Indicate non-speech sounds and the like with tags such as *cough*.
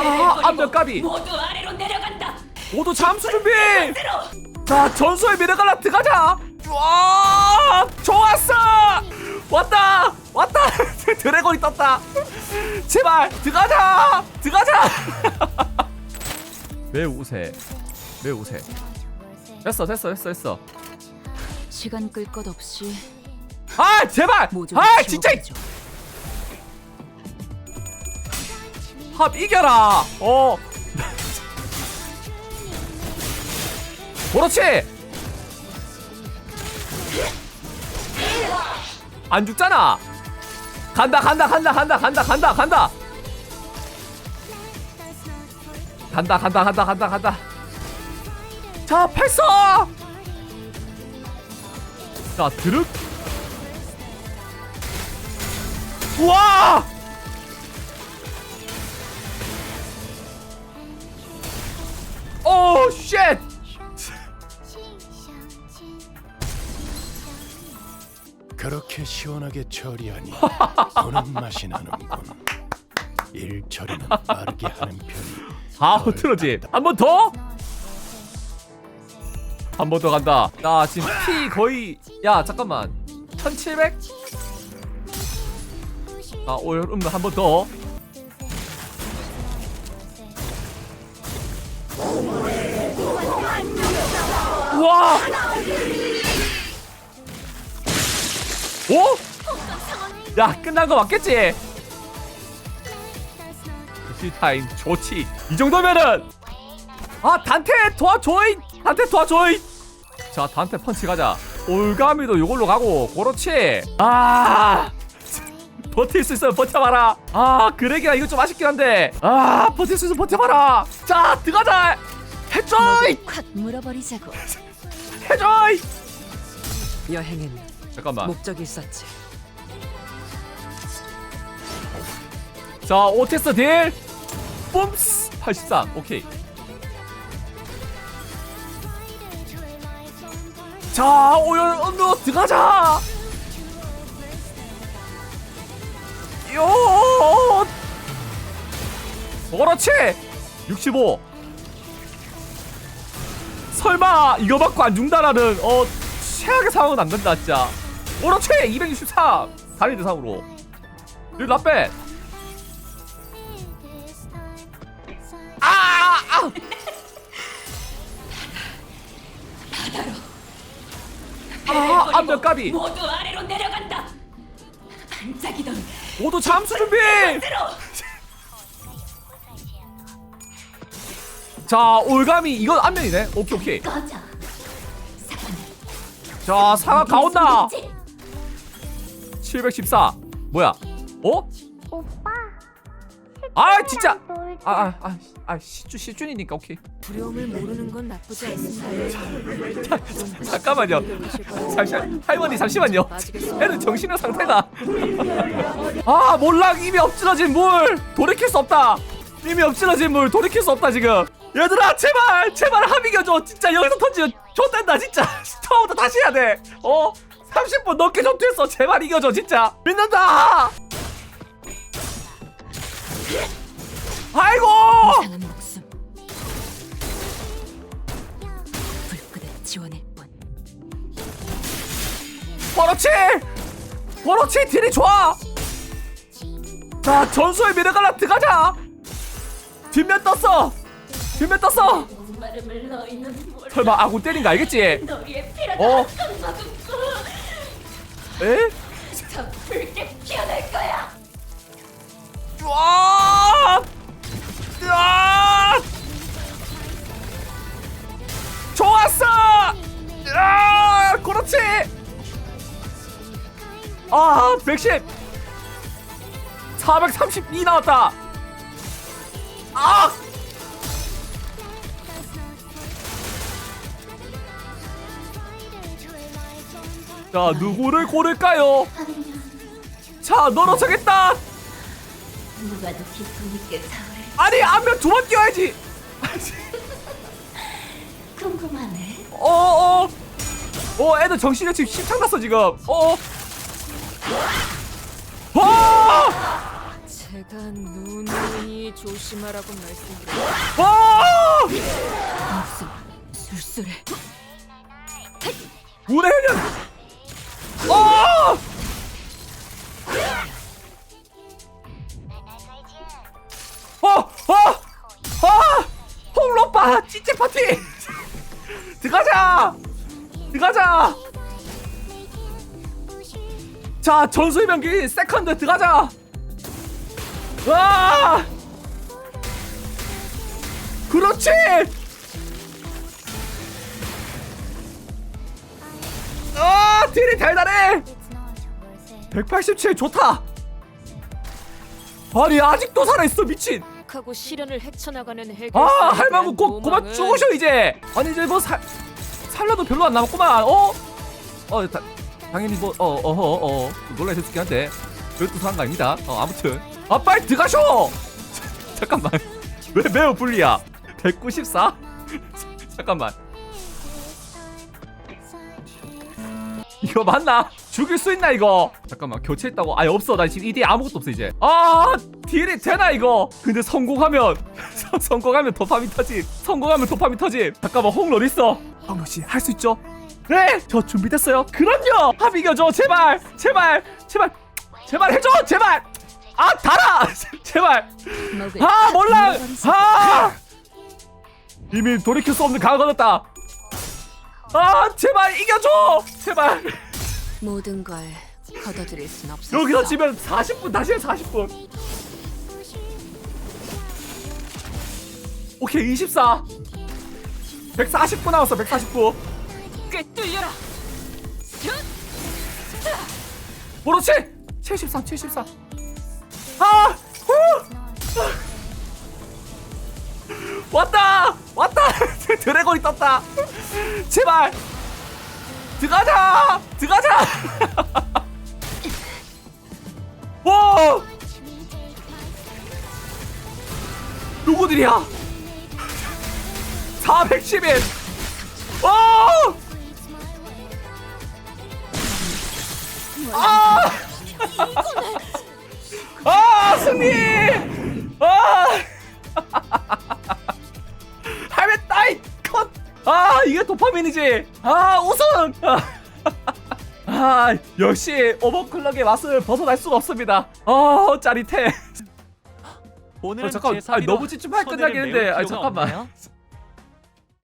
아, 앞면 까비. 모두 아래로 내려간다. 모두 잠수 준비. 대로 자, 전소의 미래갈라 들어가자. 와, 좋았어. 왔다, 왔다. *laughs* 드래곤이 떴다. 제발 들어가자, 들어가자. *laughs* 왜 우세? 왜 우세? 됐어, 됐어, 됐어, 됐어. 시간 끌 것 없이 아, 제발. 아, 진짜. 합 이겨라. 어. *laughs* 그렇지. 안 죽잖아. 간다 간다 간다 간다 간다 간다 간다. 간다 간다 간다 간다 간다. 자 발사. 자 드륵. 우와. 시원하게 처리하니 보는 맛이 나는군. 일 처리는 빠르게 하는 편이 아우 틀어지 한번 더? 한 번 더 간다 나 지금 피 거의 야 잠깐만 1700? 아 오열 한번 더 와! 오? 야 끝난 거 맞겠지? 타임 좋지. 이 정도면은 아 단테 도와줘이! 단테 도와줘이! 자 단테 펀치 가자. 올가미도 이걸로 가고 그렇지. 아 *laughs* 버틸 수 있으면 버텨봐라. 아 그래기야 이거 좀 아쉽긴 한데. 아 버틸 수 있으면 버텨봐라. 자 들어가자! 해줘이! 콱 물어버리자고. *laughs* 해줘이! 여행엔 잠깐만. 목적이 있었지. 자 오테스 딜. 뿜스. 83 오케이. 자 오열 언더 들어가자. 요. 그렇지. 65 설마 이거 받고 안 죽다라는 어 최악의 상황은 안 된다 진짜 그렇지 263 다리 대상으로 여기 라빼 아! 아! 아, 앞면 까비. 모두 아래로 내려간다. 반짝이던 모두 잠수 준비. 자, 올가미 이건 앞면이네. 오케이, 오케이. 꺼져. 자, 상하 가온다. 숨기지. 714. 뭐야? 어? 오빠 아, 진짜. 놀자. 아, 아, 아, 아 시준 시준이니까 오케이. 두려움을 모르는 건 나쁘지 않습니다. 잠깐만요. 잠시만. 할머니 잠시만요. 애는 정신의 상태가 아 몰락 이미 엎질러진 물 돌이킬 수 없다 이미 엎질러진 물 돌이킬 수 없다 지금 얘들아 제발 제발 합 이겨줘 진짜 여기서 터지면 좆된다 진짜 *laughs* 처음부터 다시 해야 돼어 30분 넘게 전투했어 제발 이겨줘 진짜 믿는다 아이고 상한 목숨. 불끄듯 지원할 뿐. 그렇지 그렇지 딜이 좋아 자 전수의 미래갈라 들어가자 뒷면 떴어 뒷면 떴어 목마름을 너희는 몰라. 설마 아군 때린 거 알겠지? 너희의 피라다 어? 에? 저 붉게 피어날 거야. 와! 야! 좋았어! 야! 그렇지! 아, 110! 432 나왔다! 아! 자, 누구를 고를까요? 자, 너로 정했다! 누가 더 깊은 있게 사월을 아니, 앞면 두 번 뛰어야지! *laughs* 궁금하네. 어, 어. 어, 애들 정신이 지금 십창 났어, 지금. 어. 와! 제가 단 누누이 조심하라고 말씀드려. 와! 술술해. 운의 년 어! 어! 어! 어! 홈로빠 찌찌 파티! 들어가자! 들어가자! 자 전수의 명기 세컨드 들어가자! 와! 그렇지! 딜이 달달해. 187 좋다. 아니 아직도 살아있어 미친. 하고 시련을 헤쳐나가는 해결. 아 할망구 고, 그만 죽으셔 이제. 아니 이제 뭐 살, 살려도 별로 안 남았구만. 어? 어 다, 당연히 뭐 어 어허 어. 놀라실 수 있긴 한데. 별도 거 아닙니다. 어 아무튼. 아 빨리 들어가셔! *laughs* 잠깐만. 왜 매우 불리야? 194? *laughs* 잠깐만 이거 맞나? 죽일 수 있나 이거? 잠깐만 교체했다고? 아예 없어 나 지금 이 뒤에 아무것도 없어 이제 아 딜이 되나 이거? 근데 성공하면 *laughs* 성공하면 도파민 터짐 성공하면 도파민 터짐 잠깐만 홍 어딨어? 홍로씨 할 수 있죠? 네! 저 준비됐어요 그럼요! 합 이겨줘 제발 제발 제발 제발 해줘 제발 아 달아 *laughs* 제발 아 몰라 아 이미 돌이킬 수 없는 강을 얻었다 아 제발 이겨줘 제발 모든 걸 걷어들일 순 없어. 여기서 지면 40분 다시 해 40분 오케이 24 149 나왔어 149 꿰뚫려라. 그렇지 73 74 아! 후! 왔다! 왔다! *laughs* 드래곤이 떴다! 제발! 들어가자! 들어가자! *laughs* 와! 누구들이야? 411 와! 아! *laughs* 아 승리! 아! 아 이게 도파민이지! 아 우승! *laughs* 아 역시 오버클럭의 맛을 벗어날 수가 없습니다. 아 짜릿해. 오늘은 아, 잠깐, 제사비로 아니, 너무 손해를 끝나겠는데. 필요가 잠깐만.